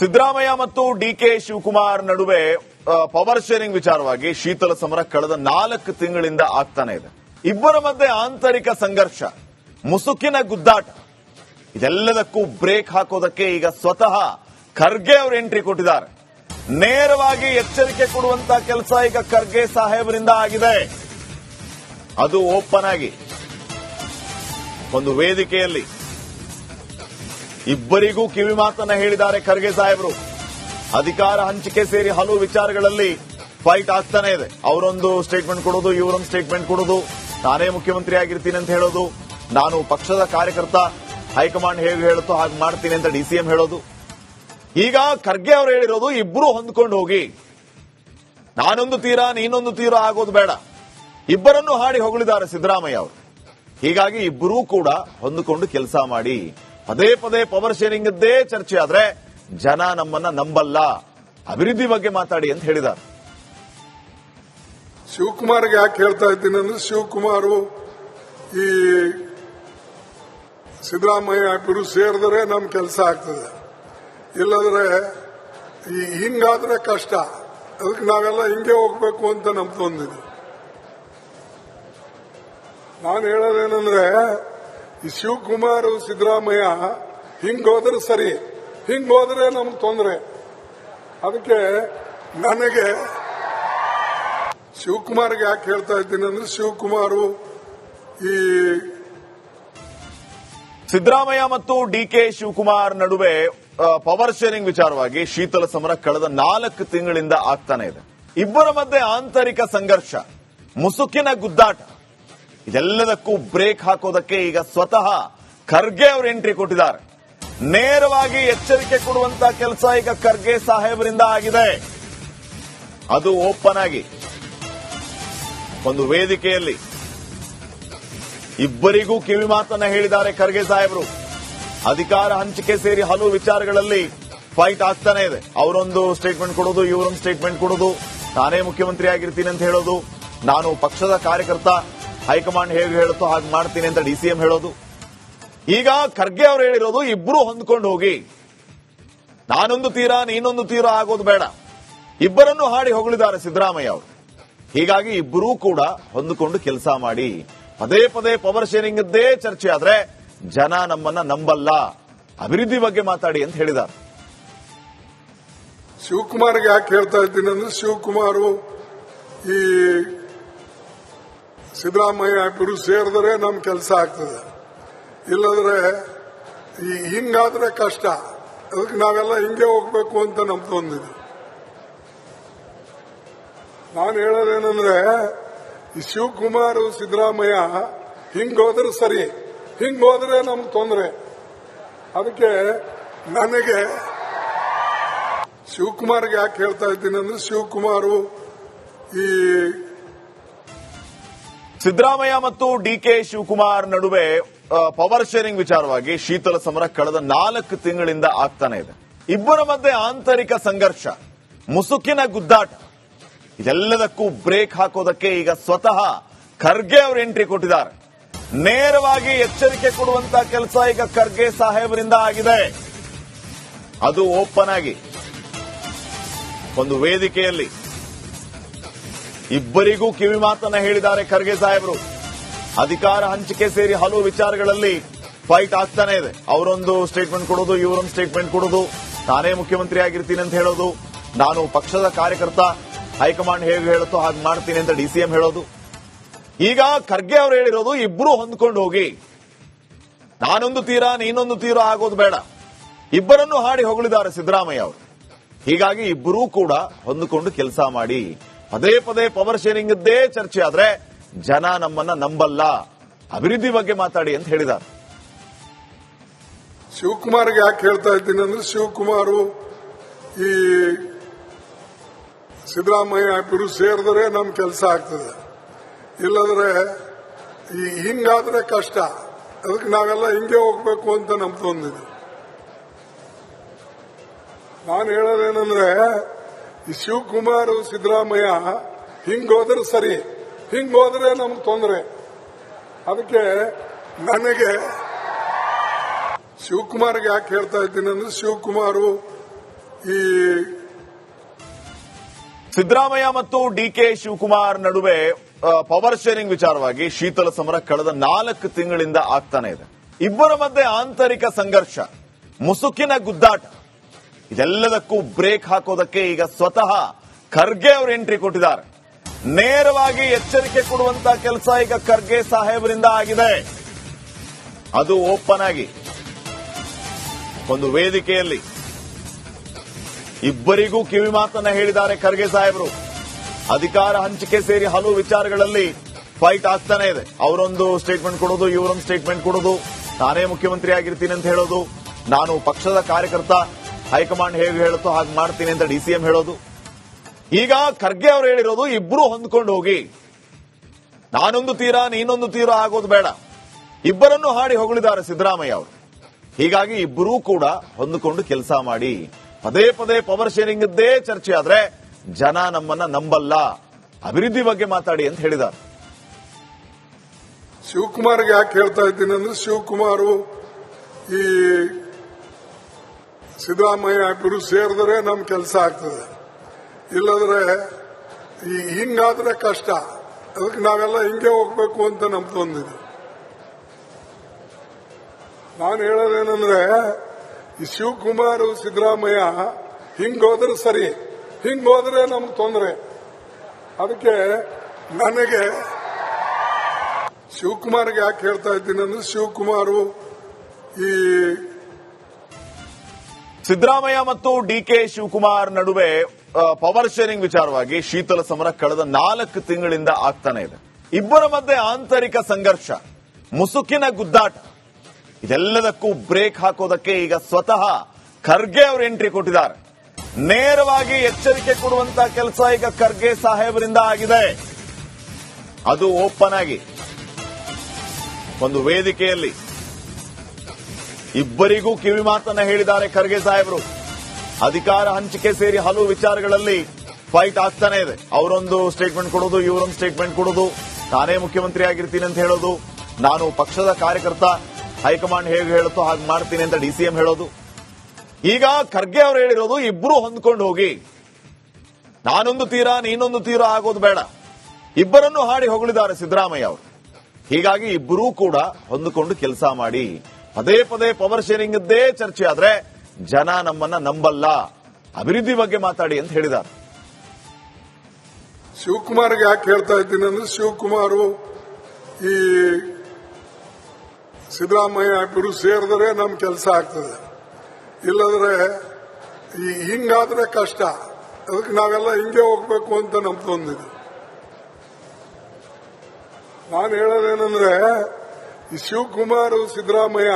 ಸಿದ್ದರಾಮಯ್ಯ ಮತ್ತು ಡಿಕೆ ಶಿವಕುಮಾರ್ ನಡುವೆ power sharing ವಿಚಾರವಾಗಿ ಶೀತಲ ಸಮರ ಕಳೆದ ನಾಲ್ಕು ತಿಂಗಳಿಂದ ಆಗ್ತಾನೆ ಇದೆ. ಇಬ್ಬರ ಮಧ್ಯೆ ಆಂತರಿಕ ಸಂಘರ್ಷ, ಮುಸುಕಿನ ಗುದ್ದಾಟ, ಇದೆಲ್ಲದಕ್ಕೂ ಬ್ರೇಕ್ ಹಾಕೋದಕ್ಕೆ ಈಗ ಸ್ವತಃ ಖರ್ಗೆ ಅವರು ಎಂಟ್ರಿ ಕೊಟ್ಟಿದ್ದಾರೆ. ನೇರವಾಗಿ ಎಚ್ಚರಿಕೆ ಕೊಡುವಂತ ಕೆಲಸ ಈಗ ಖರ್ಗೆ ಸಾಹೇಬರಿಂದ ಆಗಿದೆ. ಅದು ಓಪನ್ ಆಗಿ. ಒಂದು ವೇದಿಕೆಯಲ್ಲಿ ಇಬ್ಬರಿಗೂ ಕಿವಿ ಮಾತನ್ನ ಹೇಳಿದ್ದಾರೆ ಖರ್ಗೆ ಸಾಹೇಬರು. ಅಧಿಕಾರ ಹಂಚಿಕೆ ಸೇರಿ ಹಲವು ವಿಚಾರಗಳಲ್ಲಿ ಫೈಟ್ ಆಗ್ತಾನೆ ಇದೆ. ಅವರೊಂದು ಸ್ಟೇಟ್ಮೆಂಟ್ ಕೊಡೋದು, ಇವರೊಂದು ಸ್ಟೇಟ್ಮೆಂಟ್ ಕೊಡೋದು. ನಾನೇ ಮುಖ್ಯಮಂತ್ರಿ ಆಗಿರ್ತೀನಿ ಅಂತ ಹೇಳೋದು. ನಾನು ಪಕ್ಷದ ಕಾರ್ಯಕರ್ತ, ಹೈಕಮಾಂಡ್ ಹೇಗೆ ಹೇಳುತ್ತೋ ಹಾಗೆ ಮಾಡ್ತೀನಿ ಅಂತ ಡಿಸಿಎಂ ಹೇಳೋದು. ಈಗ ಖರ್ಗೆ ಅವರು ಹೇಳಿರೋದು, ಇಬ್ರು ಹೊಂದ್ಕೊಂಡು ಹೋಗಿ. ನಾನೊಂದು ತೀರ, ನೀನೊಂದು ತೀರ ಆಗೋದು ಬೇಡ. ಇಬ್ಬರನ್ನು ಹಾಡಿ ಹೊಗಳಿದ್ದಾರೆ ಸಿದ್ದರಾಮಯ್ಯ ಅವರು. ಹೀಗಾಗಿ ಇಬ್ಬರೂ ಕೂಡ ಹೊಂದಿಕೊಂಡು ಕೆಲಸ ಮಾಡಿ. ಪದೇ ಪದೇ ಪವರ್ ಶೇರಿಂಗ್ ಇದ್ದೇ ಚರ್ಚೆ ಆದ್ರೆ ಜನ ನಮ್ಮನ್ನ ನಂಬಲ್ಲ. ಅಭಿವೃದ್ಧಿ ಬಗ್ಗೆ ಮಾತಾಡಿ ಅಂತ ಹೇಳಿದ್ದಾರೆ. ಶಿವಕುಮಾರ್ಗೆ ಯಾಕೆ ಹೇಳ್ತಾ ಇದ್ದೀನಿ ಅಂದ್ರೆ ಶಿವಕುಮಾರು ಈ ಸಿದ್ದರಾಮಯ್ಯ ಇಬ್ಬರು ಸೇರಿದ್ರೆ ನಮ್ ಕೆಲಸ ಆಗ್ತದೆ. ಇಲ್ಲದ್ರೆ ಈ ಹಿಂಗಾದ್ರೆ ಕಷ್ಟ. ಅದಕ್ಕೆ ನಾವೆಲ್ಲ ಹಿಂಗೆ ಹೋಗ್ಬೇಕು ಅಂತ ನಮ್ದು ಒಂದಿದೆ ನಾನು ಹೇಳೋದೇನಂದ್ರೆ ಶಿವಕುಮಾರ್, ಸಿದ್ದರಾಮಯ್ಯ ಹಿಂಗೋದ್ರೆ ಸರಿ ಹಿಂಗೋದ್ರೆ ನಮ್ಗೆ ತೊಂದರೆ. ಅದಕ್ಕೆ ನನಗೆ ಶಿವಕುಮಾರ್ಗೆ ಯಾಕೆ ಹೇಳ್ತಾ ಇದ್ದೀನಿ ಅಂದ್ರೆ, ಶಿವಕುಮಾರು ಈ ಸಿದ್ದರಾಮಯ್ಯ ಮತ್ತು ಡಿಕೆ ಶಿವಕುಮಾರ್ ನಡುವೆ ಪವರ್ ಶೇರಿಂಗ್ ವಿಚಾರವಾಗಿ ಶೀತಲ ಸಮರ ಕಳೆದ ನಾಲ್ಕು ತಿಂಗಳಿಂದ ಆಗ್ತಾನೆ ಇದೆ. ಇಬ್ಬರ ಮಧ್ಯೆ ಆಂತರಿಕ ಸಂಘರ್ಷ, ಮುಸುಕಿನ ಗುದ್ದಾಟ. ಇದೆಲ್ಲದಕ್ಕೂ ಬ್ರೇಕ್ ಹಾಕೋದಕ್ಕೆ ಈಗ ಸ್ವತಃ ಖರ್ಗೆ ಅವರು ಎಂಟ್ರಿ ಕೊಟ್ಟಿದ್ದಾರೆ. ನೇರವಾಗಿ ಎಚ್ಚರಿಕೆ ಕೊಡುವಂತ ಕೆಲಸ ಈಗ ಖರ್ಗೆ ಸಾಹೇಬರಿಂದ ಆಗಿದೆ. ಅದು ಓಪನ್ ಆಗಿ ಒಂದು ವೇದಿಕೆಯಲ್ಲಿ ಇಬ್ಬರಿಗೂ ಕಿವಿ ಮಾತನ್ನ ಹೇಳಿದ್ದಾರೆ ಖರ್ಗೆ ಸಾಹೇಬರು. ಅಧಿಕಾರ ಹಂಚಿಕೆ ಸೇರಿ ಹಲವು ವಿಚಾರಗಳಲ್ಲಿ ಫೈಟ್ ಆಗ್ತಾನೆ ಇದೆ. ಅವರೊಂದು ಸ್ಟೇಟ್ಮೆಂಟ್ ಕೊಡೋದು, ಇವರೊಂದು ಸ್ಟೇಟ್ಮೆಂಟ್ ಕೊಡೋದು. ನಾನೇ ಮುಖ್ಯಮಂತ್ರಿ ಆಗಿರ್ತೀನಿ ಅಂತ ಹೇಳೋದು. ನಾನು ಪಕ್ಷದ ಕಾರ್ಯಕರ್ತ. ಹೈಕಮಾಂಡ್ ಹೇಗೆ ಹೇಳುತ್ತೋ ಹಾಗೆ ಮಾಡ್ತೀನಿ ಅಂತ ಡಿಸಿಎಂ ಹೇಳೋದು. ಈಗ ಖರ್ಗೆ ಅವರು ಹೇಳಿರೋದು ಇಬ್ರು ಹೊಂದ್ಕೊಂಡು ಹೋಗಿ. ನಾನೊಂದು ತೀರ, ನೀನೊಂದು ತೀರ ಆಗೋದು ಬೇಡ. ಇಬ್ಬರನ್ನು ಹಾಡಿ ಹೊಗಳಿದ್ದಾರೆ ಸಿದ್ದರಾಮಯ್ಯ ಅವರು. ಹೀಗಾಗಿ ಇಬ್ಬರೂ ಕೂಡ ಹೊಂದಿಕೊಂಡು ಕೆಲಸ ಮಾಡಿ. ಪದೇ ಪದೇ ಪವರ್ ಶೇರಿಂಗ್ದೇ ಚರ್ಚೆ ಆದ್ರೆ ಜನ ನಮ್ಮನ್ನ ನಂಬಲ್ಲ. ಅಭಿವೃದ್ಧಿ ಬಗ್ಗೆ ಮಾತಾಡಿ ಅಂತ ಹೇಳಿದ್ದಾರೆ. ಶಿವಕುಮಾರ್ಗೆ ಯಾಕೆ ಹೇಳ್ತಾ ಇದ್ದೀನಿ ಅಂದ್ರೆ ಶಿವಕುಮಾರು ಈ ಸಿದ್ದರಾಮಯ್ಯ ಇಬ್ಬರು ಸೇರಿದ್ರೆ ನಮ್ಮ ಕೆಲಸ ಆಗ್ತದೆ. ಇಲ್ಲದ್ರೆ ಈ ಹಿಂಗಾದ್ರೆ ಕಷ್ಟ. ಅದಕ್ಕೆ ನಾವೆಲ್ಲ ಹಿಂಗೆ ಹೋಗ್ಬೇಕು ಅಂತ ನಮ್ದು ಒಂದಿದೆ ನಾನು ಹೇಳೋದೇನಂದ್ರೆ, ಈ ಶಿವಕುಮಾರ್, ಸಿದ್ದರಾಮಯ್ಯ ಹಿಂಗೋದ್ರೆ ಸರಿ ಹಿಂಗೋದ್ರೆ ನಮ್ಗೆ ತೊಂದರೆ. ಅದಕ್ಕೆ ನನಗೆ ಶಿವಕುಮಾರ್ಗೆ ಯಾಕೆ ಹೇಳ್ತಾ ಇದ್ದೀನಿ ಅಂದ್ರೆ, ಶಿವಕುಮಾರು ಈ ಸಿದ್ದರಾಮಯ್ಯ ಮತ್ತು ಡಿಕೆ ಶಿವಕುಮಾರ್ ನಡುವೆ ಪವರ್ ಶೇರಿಂಗ್ ವಿಚಾರವಾಗಿ ಶೀತಲ ಸಮರ ಕಳೆದ ನಾಲ್ಕು ತಿಂಗಳಿಂದ ಆಗ್ತಾನೆ ಇದೆ. ಇಬ್ಬರ ಮಧ್ಯೆ ಆಂತರಿಕ ಸಂಘರ್ಷ, ಮುಸುಕಿನ ಗುದ್ದಾಟ ಇದೆಲ್ಲದಕ್ಕೂ ಬ್ರೇಕ್ ಹಾಕೋದಕ್ಕೆ ಈಗ ಸ್ವತಃ ಖರ್ಗೆ ಅವರು ಎಂಟ್ರಿ ಕೊಟ್ಟಿದ್ದಾರೆ. ನೇರವಾಗಿ ಎಚ್ಚರಿಕೆ ಕೊಡುವಂತ ಕೆಲಸ ಈಗ ಖರ್ಗೆ ಸಾಹೇಬರಿಂದ ಆಗಿದೆ. ಅದು ಓಪನ್ ಆಗಿ. ಒಂದು ವೇದಿಕೆಯಲ್ಲಿ ಇಬ್ಬರಿಗೂ ಕಿವಿ ಮಾತನ್ನ ಹೇಳಿದ್ದಾರೆ ಖರ್ಗೆ ಸಾಹೇಬರು. ಅಧಿಕಾರ ಹಂಚಿಕೆ ಸೇರಿ ಹಲವು ವಿಚಾರಗಳಲ್ಲಿ ಫೈಟ್ ಆಗ್ತಾನೆ ಇದೆ. ಅವರೊಂದು ಸ್ಟೇಟ್ಮೆಂಟ್ ಕೊಡೋದು, ಇವರೊಂದು ಸ್ಟೇಟ್ಮೆಂಟ್ ಕೊಡೋದು. ನಾನೇ ಮುಖ್ಯಮಂತ್ರಿ ಆಗಿರ್ತೀನಿ ಅಂತ ಹೇಳೋದು. ನಾನು ಪಕ್ಷದ ಕಾರ್ಯಕರ್ತ, ಹೈಕಮಾಂಡ್ ಹೇಗೆ ಹೇಳುತ್ತೋ ಹಾಗೆ ಮಾಡ್ತೀನಿ ಅಂತ ಡಿಸಿಎಂ ಹೇಳೋದು. ಈಗ ಖರ್ಗೆ ಅವರು ಹೇಳಿರೋದು, ಇಬ್ರು ಹೊಂದ್ಕೊಂಡು ಹೋಗಿ. ನಾನೊಂದು ತೀರ, ನೀನೊಂದು ತೀರ ಆಗೋದು ಬೇಡ. ಇಬ್ಬರನ್ನು ಹಾಡಿ ಹೊಗಳಿದ್ದಾರೆ ಸಿದ್ದರಾಮಯ್ಯ ಅವರು. ಹೀಗಾಗಿ ಇಬ್ಬರೂ ಕೂಡ ಹೊಂದಿಕೊಂಡು ಕೆಲಸ ಮಾಡಿ. ಪದೇ ಪದೇ ಪವರ್ ಶೇರಿಂಗ್ದೇ ಚರ್ಚೆ ಆದ್ರೆ ಜನ ನಮ್ಮನ್ನ ನಂಬಲ್ಲ. ಅಭಿವೃದ್ಧಿ ಬಗ್ಗೆ ಮಾತಾಡಿ ಅಂತ ಹೇಳಿದ್ದಾರೆ. ಶಿವಕುಮಾರ್ಗೆ ಯಾಕೆ ಹೇಳ್ತಾ ಇದ್ದೀನಿ ಅಂದ್ರೆ ಶಿವಕುಮಾರು ಈ ಸಿದ್ದರಾಮಯ್ಯ ಇಬ್ಬರು ಸೇರಿದ್ರೆ ನಮ್ ಕೆಲಸ ಆಗ್ತದೆ. ಇಲ್ಲದ್ರೆ ಈ ಹಿಂಗಾದ್ರೆ ಕಷ್ಟ. ಅದಕ್ಕೆ ನಾವೆಲ್ಲ ಹಿಂಗೆ ಹೋಗ್ಬೇಕು ಅಂತ ನಮ್ದು ಒಂದಿದೆ ನಾನು ಹೇಳೋದೇನಂದ್ರೆ ಶಿವಕುಮಾರ್, ಸಿದ್ದರಾಮಯ್ಯ ಹಿಂಗೋದ್ರೆ ಸರಿ ಹಿಂಗೋದ್ರೆ ನಮ್ಗೆ ತೊಂದರೆ. ಅದಕ್ಕೆ ನನಗೆ ಶಿವಕುಮಾರ್ಗೆ ಯಾಕೆ ಹೇಳ್ತಾ ಇದ್ದೀನಿ ಅಂದ್ರೆ ಶಿವಕುಮಾರು ಈ ಸಿದ್ದರಾಮಯ್ಯ ಮತ್ತು ಡಿಕೆ ಶಿವಕುಮಾರ್ ನಡುವೆ ಪವರ್ ಶೇರಿಂಗ್ ವಿಚಾರವಾಗಿ ಶೀತಲ ಸಮರ ಕಳೆದ ನಾಲ್ಕು ತಿಂಗಳಿಂದ ಆಗ್ತಾನೆ ಇದೆ. ಇಬ್ಬರ ಮಧ್ಯೆ ಆಂತರಿಕ ಸಂಘರ್ಷ, ಮುಸುಕಿನ ಗುದ್ದಾಟ. ಇದೆಲ್ಲದಕ್ಕೂ ಬ್ರೇಕ್ ಹಾಕೋದಕ್ಕೆ ಈಗ ಸ್ವತಃ ಖರ್ಗೆ ಅವರು ಎಂಟ್ರಿ ಕೊಟ್ಟಿದ್ದಾರೆ. ನೇರವಾಗಿ ಎಚ್ಚರಿಕೆ ಕೊಡುವಂತ ಕೆಲಸ ಈಗ ಖರ್ಗೆ ಸಾಹೇಬರಿಂದ ಆಗಿದೆ. ಅದು ಓಪನ್ ಆಗಿ ಒಂದು ವೇದಿಕೆಯಲ್ಲಿ ಇಬ್ಬರಿಗೂ ಕಿವಿ ಮಾತನ್ನ ಹೇಳಿದ್ದಾರೆ ಖರ್ಗೆ ಸಾಹೇಬರು. ಅಧಿಕಾರ ಹಂಚಿಕೆ ಸೇರಿ ಹಲವು ವಿಚಾರಗಳಲ್ಲಿ ಫೈಟ್ ಆಗ್ತಾನೆ ಇದೆ. ಅವರೊಂದು ಸ್ಟೇಟ್ಮೆಂಟ್ ಕೊಡೋದು, ಇವರೊಂದು ಸ್ಟೇಟ್ಮೆಂಟ್ ಕೊಡೋದು. ನಾನೇ ಮುಖ್ಯಮಂತ್ರಿ ಆಗಿರ್ತೀನಿ ಅಂತ ಹೇಳೋದು. ನಾನು ಪಕ್ಷದ ಕಾರ್ಯಕರ್ತ. ಹೈಕಮಾಂಡ್ ಹೇಗೆ ಹೇಳುತ್ತೋ ಹಾಗೆ ಮಾಡ್ತೀನಿ ಅಂತ ಡಿಸಿಎಂ ಹೇಳೋದು. ಈಗ ಖರ್ಗೆ ಅವರು ಹೇಳಿರೋದು ಇಬ್ರು ಹೊಂದ್ಕೊಂಡು ಹೋಗಿ. ನಾನೊಂದು ತೀರ, ನೀನೊಂದು ತೀರ ಆಗೋದು ಬೇಡ. ಇಬ್ಬರನ್ನು ಹಾಡಿ ಹೊಗಳಿದ್ದಾರೆ ಸಿದ್ದರಾಮಯ್ಯ ಅವರು. ಹೀಗಾಗಿ ಇಬ್ಬರೂ ಕೂಡ ಹೊಂದಿಕೊಂಡು ಕೆಲಸ ಮಾಡಿ. ಪದೇ ಪದೇ ಪವರ್ ಶೇರಿಂಗ್ ಇದ್ದೇ ಚರ್ಚೆ ಆದ್ರೆ ಜನ ನಮ್ಮನ್ನ ನಂಬಲ್ಲ. ಅಭಿವೃದ್ಧಿ ಬಗ್ಗೆ ಮಾತಾಡಿ ಅಂತ ಹೇಳಿದ್ದಾರೆ. ಶಿವಕುಮಾರ್ಗೆ ಯಾಕೆ ಹೇಳ್ತಾ ಇದ್ದೀನಿ ಅಂದ್ರೆ ಶಿವಕುಮಾರು ಈ ಸಿದ್ದರಾಮಯ್ಯ ಇಬ್ಬರು ಸೇರಿದ್ರೆ ನಮ್ ಕೆಲಸ ಆಗ್ತದೆ. ಇಲ್ಲದ್ರೆ ಈ ಹಿಂಗಾದ್ರೆ ಕಷ್ಟ. ಅದಕ್ಕೆ ನಾವೆಲ್ಲ ಹಿಂಗೆ ಹೋಗ್ಬೇಕು ಅಂತ ನಮ್ದೊಂದಿದೆ ನಾನು ಹೇಳೋದೇನಂದ್ರೆ, ಈ ಶಿವಕುಮಾರ್, ಸಿದ್ದರಾಮಯ್ಯ ಹಿಂಗೋದ್ರೆ ಸರಿ ಹಿಂಗೋದ್ರೆ ನಮ್ಗೆ ತೊಂದರೆ. ಅದಕ್ಕೆ ನನಗೆ ಶಿವಕುಮಾರ್ಗೆ ಯಾಕೆ ಹೇಳ್ತಾ ಇದ್ದೀನಿ ಅಂದ್ರೆ, ಶಿವಕುಮಾರು ಈ ಸಿದ್ದರಾಮಯ್ಯ ಮತ್ತು ಡಿಕೆ ಶಿವಕುಮಾರ್ ನಡುವೆ ಪವರ್ ಶೇರಿಂಗ್ ವಿಚಾರವಾಗಿ ಶೀತಲ ಸಮರ ಕಳೆದ ನಾಲ್ಕು ತಿಂಗಳಿಂದ ಆಗ್ತಾನೆ ಇದೆ. ಇಬ್ಬರ ಮಧ್ಯೆ ಆಂತರಿಕ ಸಂಘರ್ಷ, ಮುಸುಕಿನ ಗುದ್ದಾಟ, ಇದೆಲ್ಲದಕ್ಕೂ ಬ್ರೇಕ್ ಹಾಕೋದಕ್ಕೆ ಈಗ ಸ್ವತಃ ಖರ್ಗೆ ಅವರು ಎಂಟ್ರಿ ಕೊಟ್ಟಿದ್ದಾರೆ. ನೇರವಾಗಿ ಎಚ್ಚರಿಕೆ ಕೊಡುವಂತ ಕೆಲಸ ಈಗ ಖರ್ಗೆ ಸಾಹೇಬರಿಂದ ಆಗಿದೆ. ಅದು ಓಪನ್ ಆಗಿ. ಒಂದು ವೇದಿಕೆಯಲ್ಲಿ ಇಬ್ಬರಿಗೂ ಕಿವಿ ಮಾತನ್ನ ಹೇಳಿದ್ದಾರೆ ಖರ್ಗೆ ಸಾಹೇಬರು. ಅಧಿಕಾರ ಹಂಚಿಕೆ ಸೇರಿ ಹಲವು ವಿಚಾರಗಳಲ್ಲಿ ಫೈಟ್ ಆಗ್ತಾನೆ ಇದೆ. ಅವರೊಂದು ಸ್ಟೇಟ್ಮೆಂಟ್ ಕೊಡೋದು, ಇವರೊಂದು ಸ್ಟೇಟ್ಮೆಂಟ್ ಕೊಡೋದು. ನಾನೇ ಮುಖ್ಯಮಂತ್ರಿ ಆಗಿರ್ತೀನಿ ಅಂತ ಹೇಳೋದು. ನಾನು ಪಕ್ಷದ ಕಾರ್ಯಕರ್ತ, ಹೈಕಮಾಂಡ್ ಹೇಗೆ ಹೇಳುತ್ತೋ ಹಾಗೆ ಮಾಡ್ತೀನಿ ಅಂತ ಡಿಸಿಎಂ ಹೇಳೋದು. ಈಗ ಖರ್ಗೆ ಅವರು ಹೇಳಿರೋದು ಇಬ್ರು ಹೊಂದ್ಕೊಂಡು ಹೋಗಿ. ನಾನೊಂದು ತೀರ, ನೀನೊಂದು ತೀರ ಆಗೋದು ಬೇಡ. ಇಬ್ಬರನ್ನು ಹಾಡಿ ಹೊಗಳಿದ್ದಾರೆ ಸಿದ್ದರಾಮಯ್ಯ ಅವರು. ಹೀಗಾಗಿ ಇಬ್ಬರೂ ಕೂಡ ಹೊಂದಿಕೊಂಡು ಕೆಲಸ ಮಾಡಿ. ಪದೇ ಪದೇ ಪವರ್ ಶೇರಿಂಗ್ ಇದ್ದೇ ಚರ್ಚೆ ಆದ್ರೆ ಜನ ನಮ್ಮನ್ನ ನಂಬಲ್ಲ. ಅಭಿವೃದ್ಧಿ ಬಗ್ಗೆ ಮಾತಾಡಿ ಅಂತ ಹೇಳಿದ್ದಾರೆ ಶಿವಕುಮಾರ್ಗೆ ಯಾಕೆ ಹೇಳ್ತಾ ಇದ್ದೀನಿ ಅಂದ್ರೆ ಶಿವಕುಮಾರು ಈ ಸಿದ್ದರಾಮಯ್ಯ ಇಬ್ಬರು ಸೇರಿದ್ರೆ ನಮ್ ಕೆಲಸ ಆಗ್ತದೆ. ಇಲ್ಲದ್ರೆ ಈ ಹಿಂಗಾದ್ರೆ ಕಷ್ಟ. ಅದಕ್ಕೆ ನಾವೆಲ್ಲ ಹಿಂಗೆ ಹೋಗ್ಬೇಕು ಅಂತ ನಮ್ದೊಂದಿದೆ ನಾನು ಹೇಳೋದೇನಂದ್ರೆ ಶಿವಕುಮಾರ್ ಸಿದ್ದರಾಮಯ್ಯ